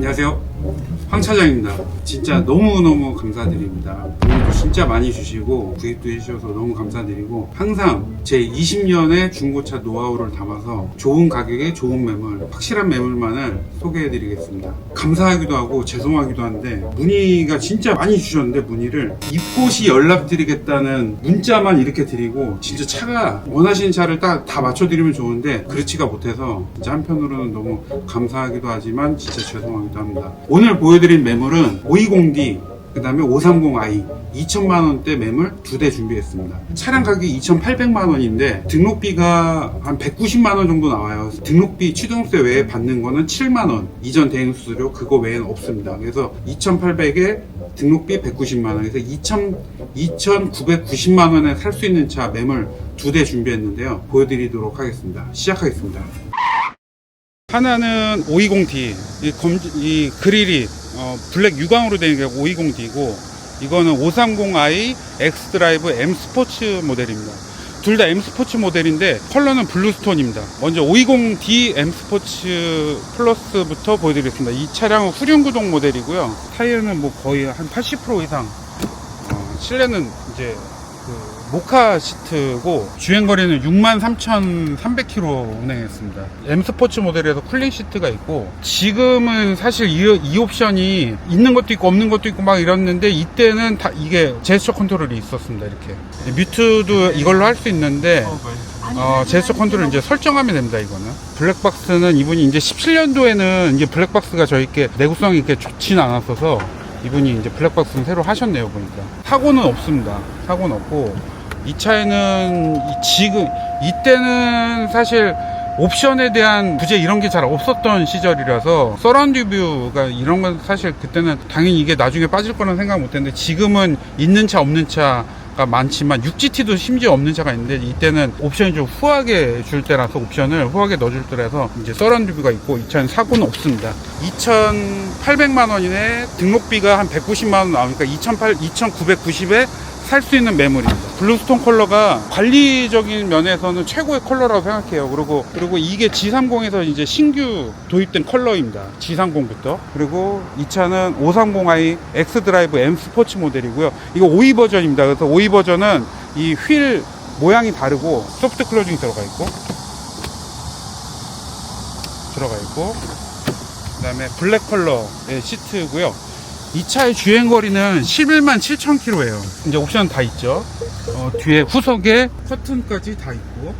안녕하세요. 황 차장입니다. 진짜 너무너무 감사드립니다. 돈도 진짜 많이 주시고 구입도 해주셔서 너무 감사드리고 항상 제 20년의 중고차 노하우를 담아서 좋은 가격에 좋은 매물, 확실한 매물만을 소개해드리겠습니다. 감사하기도 하고 죄송하기도 한데 문의가 진짜 많이 주셨는데 문의를 입고시 연락드리겠다는 문자만 이렇게 드리고 진짜 차가 원하시는 차를 딱 다 맞춰드리면 좋은데 그렇지가 못해서 진짜 한편으로는 너무 감사하기도 하지만 진짜 죄송하기도 합니다. 오늘 보여드린 매물은 520D 그 다음에 530i 2천만 원대 매물 두 대 준비했습니다. 차량 가격이 2,800만 원인데 등록비가 한 190만 원 정도 나와요. 등록비 취등록세 외에 받는 거는 7만 원 이전 대행 수수료 그거 외에는 없습니다. 그래서 2,800에 등록비 190만 원 그래서 2,000 2,990만 원에 살 수 있는 차 매물 두 대 준비했는데요. 보여드리도록 하겠습니다. 시작하겠습니다. 하나는 520D 이, 검, 이 그릴이 어, 블랙 유광으로 된 게 520D고 이거는 530i X 드라이브 M 스포츠 모델입니다. 둘 다 M 스포츠 모델인데 컬러는 블루스톤입니다. 먼저 520D M 스포츠 플러스부터 보여드리겠습니다. 이 차량은 후륜 구동 모델이고요. 타이어는 뭐 거의 한 80% 이상 어, 실내는 이제 그 모카 시트고 주행 거리는 63,300km 운행했습니다. M 스포츠 모델에서 쿨링 시트가 있고 지금은 사실 이, 이 옵션이 있는 것도 있고 없는 것도 있고 막 이랬는데 이때는 다 이게 제스처 컨트롤이 있었습니다. 이렇게 뮤트도 이걸로 할 수 있는데 어, 제스처 컨트롤 이제 설정하면 됩니다, 이거는. 블랙박스는 이분이 이제 17년도에는 이제 블랙박스가 저희께 내구성이 이렇게 좋지는 않았어서 이분이 이제 블랙박스는 새로 하셨네요, 보니까. 사고는 없습니다. 사고는 없고. 이 차에는 이- 지금, 이때는 사실 옵션에 대한 부재 이런 게 잘 없었던 시절이라서 서라운드 뷰가 이런 건 사실 그때는 당연히 이게 나중에 빠질 거라는 생각 못 했는데 지금은 있는 차 없는 차가 많지만 6GT도 심지어 없는 차가 있는데 이때는 옵션이 좀 후하게 줄 때라서 옵션을 후하게 넣어줄 때라서 이제 서라운드 뷰가 있고 이 차는 사고는 없습니다. 2,800만 원이네. 등록비가 한 190만 원 나오니까 2,800, 2,990에 살 수 있는 매물입니다. 블루스톤 컬러가 관리적인 면에서는 최고의 컬러라고 생각해요. 그리고 그리고 이게 G30에서 이제 신규 도입된 컬러입니다. G30부터. 그리고 이 차는 530i X 드라이브 M 스포츠 모델이고요. 이거 5위 버전입니다. 그래서 5위 버전은 이 휠 모양이 다르고 소프트 클로징 들어가 있고 들어가 있고 그다음에 블랙 컬러의 시트고요. 이 차의 주행 거리는 11만 7천 킬로예요. 이제 옵션 다 있죠. 어, 뒤에 후석에 커튼까지 다 있고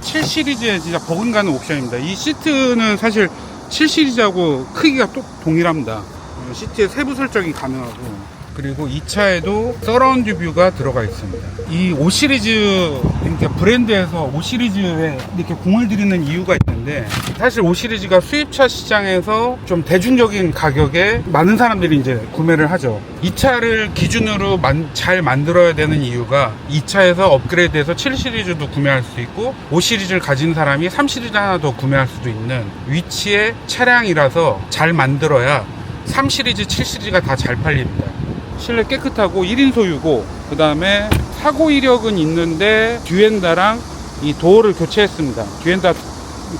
7 시리즈에 진짜 버금가는 옵션입니다. 이 시트는 사실 7 시리즈하고 크기가 또 동일합니다. 어, 시트의 세부 설정이 가능하고 그리고 이 차에도 서라운드 뷰가 들어가 있습니다. 이 5 시리즈 그러니까 브랜드에서 5 시리즈에 이렇게 공을 들이는 이유가 있는데 사실 5 시리즈가 수입차 시장에서 좀 대중적인 가격에 많은 사람들이 이제 구매를 하죠. 이 차를 기준으로 만- 잘 만들어야 되는 이유가 이 차에서 업그레이드해서 7 시리즈도 구매할 수 있고 5 시리즈를 가진 사람이 3 시리즈 하나 더 구매할 수도 있는 위치의 차량이라서 잘 만들어야 3 시리즈, 7 시리즈가 다 잘 팔립니다. 실내 깨끗하고 1인 소유고 그 다음에 사고 이력은 있는데 듀엔다랑 이 도어를 교체했습니다. 듀엔다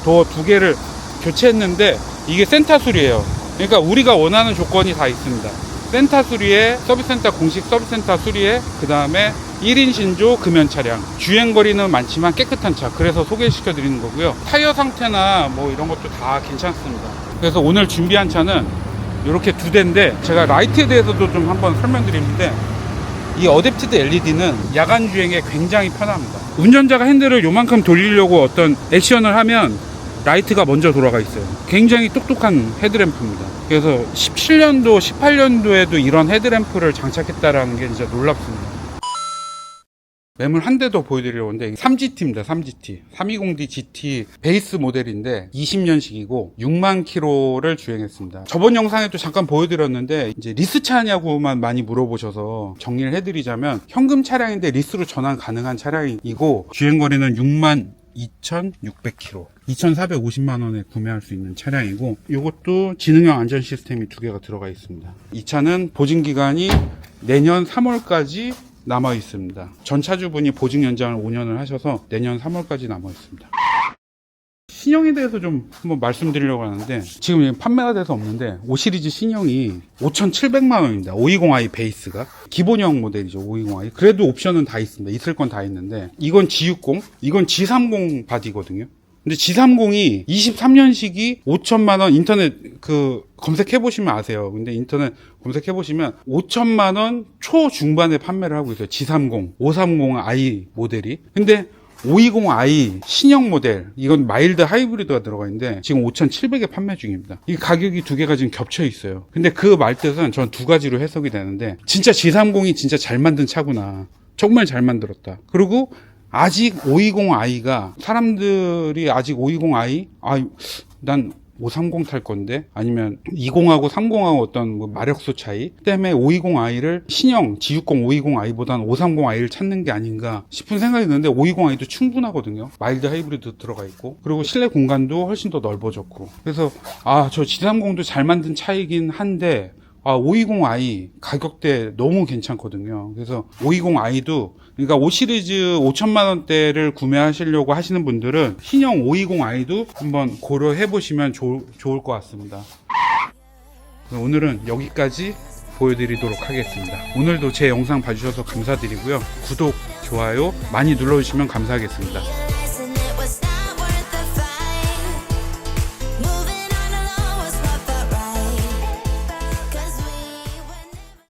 도어 두 개를 교체했는데 이게 센터 수리예요. 그러니까 우리가 원하는 조건이 다 있습니다. 센터 수리에 서비스센터 공식 서비스센터 수리에 그 다음에 1인 신조 금연 차량 주행 거리는 많지만 깨끗한 차 그래서 소개시켜 드리는 거고요 타이어 상태나 뭐 이런 것도 다 괜찮습니다 그래서 오늘 준비한 차는 이렇게 두 대인데 제가 라이트에 대해서도 좀 한번 설명드리는데 이 어댑티드 LED는 야간 주행에 굉장히 편합니다. 운전자가 핸들을 요만큼 돌리려고 어떤 액션을 하면 라이트가 먼저 돌아가 있어요. 굉장히 똑똑한 헤드램프입니다. 그래서 17년도, 18년도에도 이런 헤드램프를 장착했다라는 게 진짜 놀랍습니다. 매물 한 대 더 보여드리려고 하는데 3GT입니다. 3GT. 320D GT 베이스 모델인데 20년식이고 6만 킬로를 주행했습니다. 저번 영상에도 잠깐 보여드렸는데 이제 리스 차냐고만 많이 물어보셔서 정리를 해드리자면 현금 차량인데 리스로 전환 가능한 차량이고 주행 거리는 6만 2,600km, 2,450만 원에 구매할 수 있는 차량이고 이것도 지능형 안전 시스템이 두 개가 들어가 있습니다. 이 차는 보증 기간이 내년 3월까지 남아 있습니다. 전 차주분이 보증 연장을 5년을 하셔서 내년 3월까지 남아 있습니다. 신형에 대해서 좀 한번 말씀드리려고 하는데 지금 판매가 돼서 없는데 5 시리즈 신형이 5,700만 원입니다. 520i 베이스가 기본형 모델이죠. 520i. 그래도 옵션은 다 있습니다. 있을 건 다 있는데 이건 G60, 이건 G30 바디거든요. 근데 G30이 23년식이 5천만 원 인터넷 그 검색해 보시면 아세요. 근데 인터넷 검색해 보시면 5천만 원 초중반에 판매를 하고 있어요. G30, 530i 모델이. 근데 520i 신형 모델 이건 마일드 하이브리드가 들어가 있는데 지금 5,700에 판매 중입니다. 이 가격이 두 개가 지금 겹쳐 있어요. 근데 그 말뜻은 전 두 가지로 해석이 되는데 진짜 G30이 진짜 잘 만든 차구나. 정말 잘 만들었다. 그리고 아직 520i가 사람들이 아직 520i 아난 530탈 건데? 아니면 20하고 30하고 어떤 뭐 마력수 차이? 때문에 520i를 신형 G60 520i보다는 530i를 찾는 게 아닌가 싶은 생각이 드는데 520i도 충분하거든요. 마일드 하이브리드 들어가 있고. 그리고 실내 공간도 훨씬 더 넓어졌고. 그래서 아 저 G30도 잘 만든 차이긴 한데 아, 520i 가격대 너무 괜찮거든요. 그래서 520i도 그러니까 5 시리즈 5천만 원대를 구매하시려고 하시는 분들은 신형 520i도 한번 고려해 보시면 좋, 좋을 것 같습니다. 오늘은 여기까지 보여드리도록 하겠습니다. 오늘도 제 영상 봐주셔서 감사드리고요. 구독, 좋아요 많이 눌러주시면 감사하겠습니다.